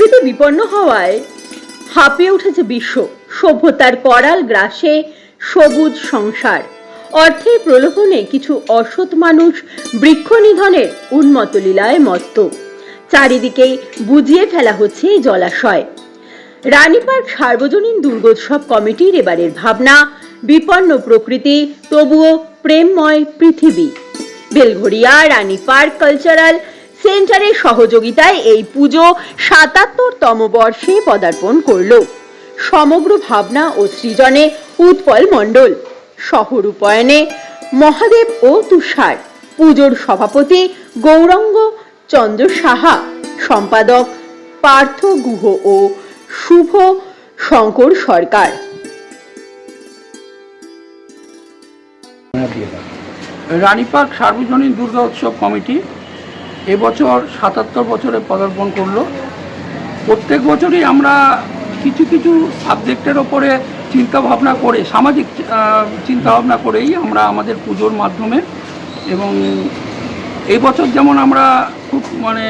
বিপন্ন হওয়ায় হাঁপিয়ে উঠেছে বিশ্ব। সভ্যতার করাল গ্রাসে সবুজ সংসার। অর্থের প্রলোভনে কিছু অসৎ মানুষ বৃক্ষ নিধনের উন্মত্ত লীলায় মত্ত। চারিদিকেই বুঝিয়ে ফেলা হচ্ছে এই জলাশয়। রানীপার্ক সার্বজনীন দুর্গোৎসব কমিটির এবারের ভাবনা, বিপন্ন প্রকৃতি, তবুও প্রেমময় পৃথিবী। বেলঘড়িয়া রানী পার্ক কালচারাল সেন্টারের সহযোগিতায় এই পুজো সাতাত্তরতম বর্ষে পদার্পণ করল। সমগ্র ভাবনা ও সৃজনে উৎপল মণ্ডল। সহ রূপায়ণে মহাদেব ও তুষার। পুজোর সভাপতি গৌরঙ্গ চন্দ্র সাহা, সম্পাদক পার্থ গুহ ও শুভ শঙ্কর সরকার। রানীপার্ক সার্বজনীন দুর্গা উৎসব কমিটি এবছর সাতাত্তর বছরে পদার্পণ করল। প্রত্যেক বছরই আমরা কিছু কিছু সাবজেক্টের ওপরে চিন্তা ভাবনা করে, সামাজিক চিন্তা ভাবনা করেই আমরা আমাদের পুজোর মাধ্যমে এবং এই বছর যেমন আমরা খুব মানে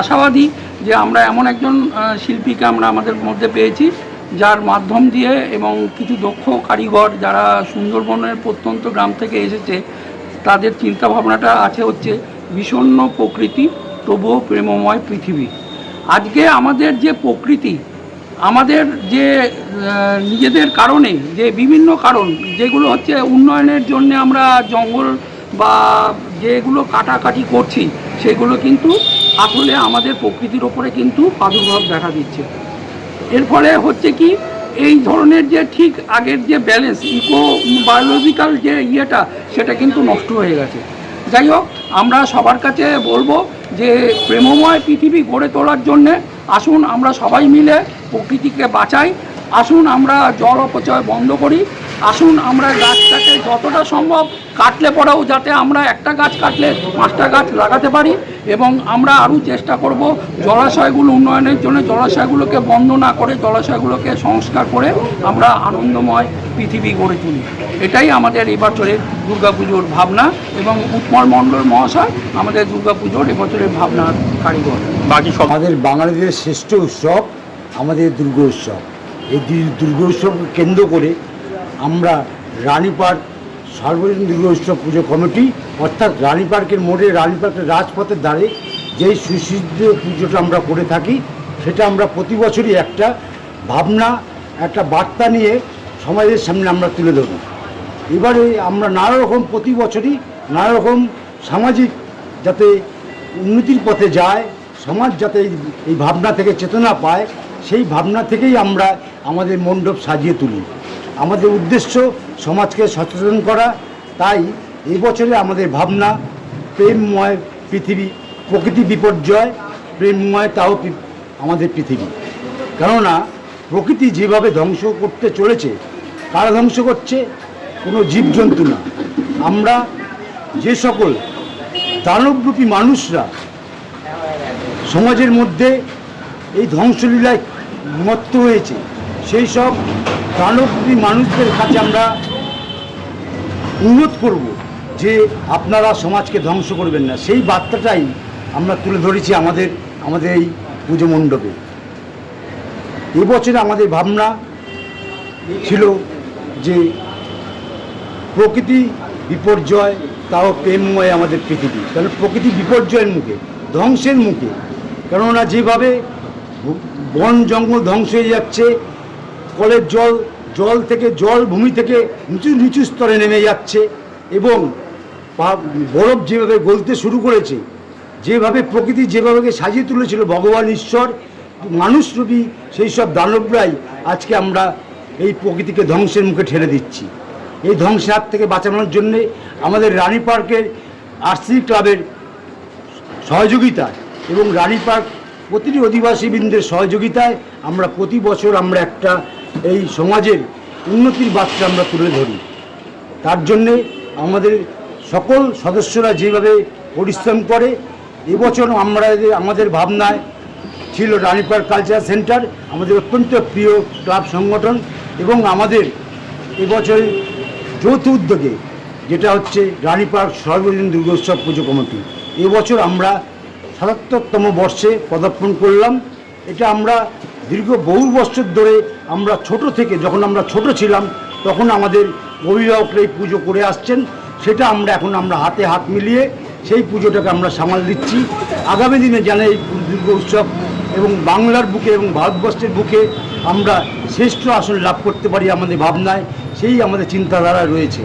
আশাবাদী যে আমরা এমন একজন শিল্পীকে আমরা আমাদের মধ্যে পেয়েছি, যার মাধ্যম দিয়ে এবং কিছু দক্ষ কারিগর যারা সুন্দরবনের প্রত্যন্ত গ্রাম থেকে এসেছে তাদের চিন্তা ভাবনাটা আছে হচ্ছে বিষণ্ণ প্রকৃতি, তবুও প্রেমময় পৃথিবী। আজকে আমাদের যে প্রকৃতি, আমাদের যে নিজেদের কারণে, যে বিভিন্ন কারণ, যেগুলো হচ্ছে উন্নয়নের জন্য আমরা জঙ্গল বা যেগুলো কাটাকাটি করছি, সেগুলো কিন্তু আসলে আমাদের প্রকৃতির ওপরে কিন্তু প্রাদুর্ভাব দেখা দিচ্ছে। এর ফলে হচ্ছে কি এই ধরনের যে ঠিক আগের যে ব্যালেন্স ইকো বায়োলজিক্যাল যে ইয়েটা, সেটা কিন্তু নষ্ট হয়ে গেছে। যাই হোক, আমরা সবার কাছে বলব যে প্রেমময় পৃথিবী গড়ে তোলার জন্যে আসুন আমরা সবাই মিলে প্রকৃতিকে বাঁচাই। আসুন আমরা জল অপচয় বন্ধ করি। আসুন আমরা গাছটাকে যতটা সম্ভব কাটলে পরেও যাতে আমরা একটা গাছ কাটলে পাঁচটা গাছ লাগাতে পারি এবং আমরা আরও চেষ্টা করব জলাশয়গুলো উন্নয়নের জন্য জলাশয়গুলোকে বন্ধ না করে জলাশয়গুলোকে সংস্কার করে আমরা আনন্দময় পৃথিবী গড়ে তুলি। এটাই আমাদের এবছরের দুর্গাপুজোর ভাবনা এবং উৎমল মণ্ডল মহাশয় আমাদের দুর্গাপুজোর এবছরের ভাবনার কারিগর। বাকি সব আমাদের বাঙালিদের শ্রেষ্ঠ উৎসব আমাদের দুর্গা উৎসব এই দু- দুর্গা উৎসবকে কেন্দ্র করে আমরা রানী পার্ক সার্বজনীন দুর্গা পুজো কমিটি, অর্থাৎ রানী পার্কের মোড়ে, রানী পার্কের রাজপথের দ্বারে যেই সুসিদ্ধ পুজোটা আমরা করে থাকি, সেটা আমরা প্রতি বছরই একটা ভাবনা, একটা বার্তা নিয়ে সমাজের সামনে আমরা তুলে ধরি এবারে আমরা নানা রকম প্রতি বছরই নানা রকম সামাজিক যাতে উন্নতির পথে যায়, সমাজ যাতে এই ভাবনা থেকে চেতনা পায়, সেই ভাবনা থেকেই আমরা আমাদের মণ্ডপ সাজিয়ে তুলি। আমাদের উদ্দেশ্য সমাজকে সচেতন করা। তাই এই বছরে আমাদের ভাবনা, প্রেমময় পৃথিবী, প্রকৃতি বিপর্যয়, প্রেমময় তাও আমাদের পৃথিবী। কেননা, প্রকৃতি যেভাবে ধ্বংস করতে চলেছে কারা ধ্বংস করছে কোনো জীবজন্তু না। আমরা যে সকল দানবরূপী মানুষরা সমাজের মধ্যে এই ধ্বংসলীলায় মত্ত হয়েছে, সেই সব দানবরূপী মানুষদের কাছে আমরা অনুরোধ করব যে আপনারা সমাজকে ধ্বংস করবেন না। সেই বার্তাটাই আমরা তুলে ধরেছি আমাদের আমাদের এই পুজো মণ্ডপে। এবছরে আমাদের ভাবনা ছিল যে প্রকৃতি বিপর্যয়, তাও প্রেমময় আমাদের পৃথিবী। কারণ প্রকৃতি বিপর্যয়ের মুখে, ধ্বংসের মুখে, কেননা যেভাবে বন জঙ্গল ধ্বংস হয়ে যাচ্ছে কলের জল জল থেকে, জল ভূমি থেকে নিচু নিচু স্তরে নেমে যাচ্ছে এবং বরফ যেভাবে গলতে শুরু করেছে, যেভাবে প্রকৃতি যেভাবে সাজিয়ে তুলেছিল, ভগবান ঈশ্বর মানুষরূপী সেই সব দানবরাই আজকে আমরা এই প্রকৃতিকে ধ্বংসের মুখে ঠেলে দিচ্ছি। এই ধ্বংসের হাত থেকে বাঁচানোর জন্যে আমাদের রানী পার্কের আরসি ক্লাবের সহযোগিতায় এবং রানী পার্ক প্রতিটি অধিবাসীবৃন্দের সহযোগিতায় আমরা প্রতি বছর আমরা একটা এই সমাজের উন্নতির বার্তা আমরা তুলে ধরি। তার জন্যে আমাদের সকল সদস্যরা যেভাবে পরিশ্রম করে এবছর আমরা আমাদের ভাবনায় ছিল রানী পার্ক কালচার সেন্টার, আমাদের অত্যন্ত প্রিয় ক্লাব সংগঠন এবং আমাদের এবছর যৌথ উদ্যোগে যেটা হচ্ছে রানী পার্ক সর্বজনীন দুর্গোৎসব পুজো কমিটি। এবছর আমরা সাতাত্তরতম বর্ষে পদার্পণ করলাম। এটা আমরা দীর্ঘ বহু বছর ধরে আমরা ছোট থেকে যখন আমরা ছোট ছিলাম, তখন আমাদের অভিভাবকরা এই পুজো করে আসছেন। সেটা আমরা এখন আমরা হাতে হাত মিলিয়ে সেই পুজোটাকে আমরা সামাল দিচ্ছি। আগামী দিনে যেন এই দুর্গা উৎসব এবং বাংলার বুকে এবং ভারতবর্ষের বুকে আমরা শ্রেষ্ঠ আসন লাভ করতে পারি আমাদের ভাবনায়, সেই আমাদের চিন্তাধারা রয়েছে।